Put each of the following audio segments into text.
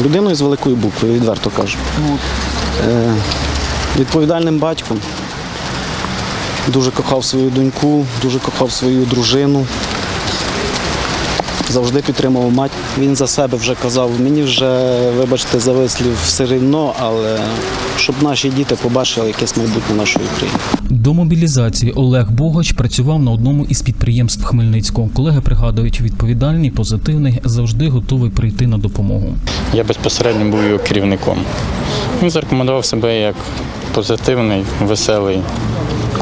людиною з великої букви, відверто кажу. Е, відповідальним батьком. Дуже кохав свою доньку, дуже кохав свою дружину. Завжди підтримував мать. Він за себе вже казав, мені вже, вибачте, за вислів все рівно, але щоб наші діти побачили якесь майбутнє нашої країни. До мобілізації Олег Богач працював на одному із підприємств Хмельницького. Колеги пригадують, відповідальний, позитивний, завжди готовий прийти на допомогу. Я безпосередньо був його керівником. Він зарекомендував себе як позитивний, веселий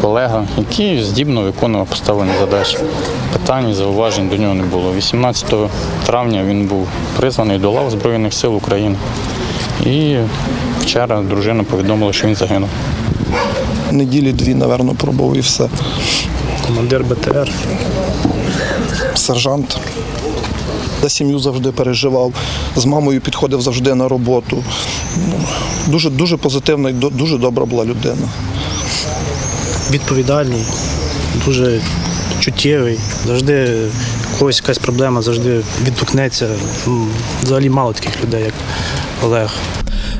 колега, який здібно виконував поставлені задачі. Питань, і зауважень до нього не було. 18 травня він був призваний до лав Збройних сил України. І вчора дружина повідомила, що він загинув. неділі дві, напевно, пробув і все. командир БТР. Сержант. За сім'ю завжди переживав, з мамою підходив завжди на роботу. Ну, Дуже, дуже позитивна і дуже добра була людина. Відповідальний, дуже чуттєвий, завжди когось якась проблема, завжди відгукнеться. Взагалі мало таких людей, як Олег.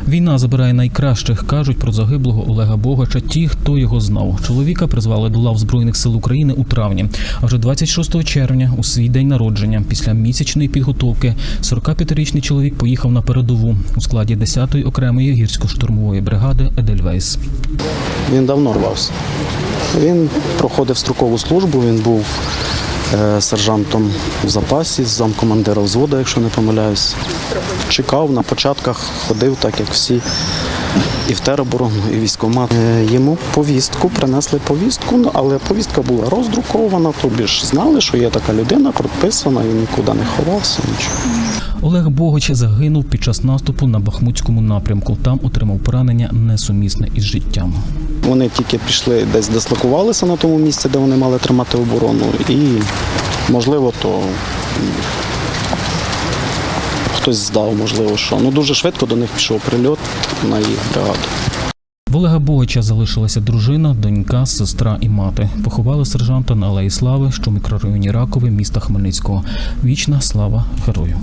Війна забирає найкращих, кажуть про загиблого Олега Богача. Ті, хто його знав. Чоловіка призвали до лав Збройних сил України у травні. А вже 26 червня, у свій день народження, після місячної підготовки, 45-річний чоловік поїхав на передову у складі 10-ї окремої гірсько-штурмової бригади Едельвейс. Він давно рвався. Він проходив строкову службу, він був сержантом в запасі, замкомандира взводу, якщо не помиляюсь. Чекав на початках, ходив так, як всі. І в тероборону, і військкомат. Е, Йому повістку, принесли повістку, ну, але повістка була роздрукована, тобі ж знали, що є така людина, прописана, він нікуди не ховався, нічого. Олег Богач загинув під час наступу на Бахмутському напрямку. Там отримав поранення несумісне із життям. Вони тільки пішли десь дислокувалися на тому місці, де вони мали тримати оборону, і можливо, то хтось здав, можливо, що. Ну дуже швидко до них пішов прильот на їх бригаду. В Олега Богача залишилася дружина, донька, сестра і мати. Поховали сержанта на Алеї Слави, що в мікрорайоні Ракове, міста Хмельницького. Вічна слава герою.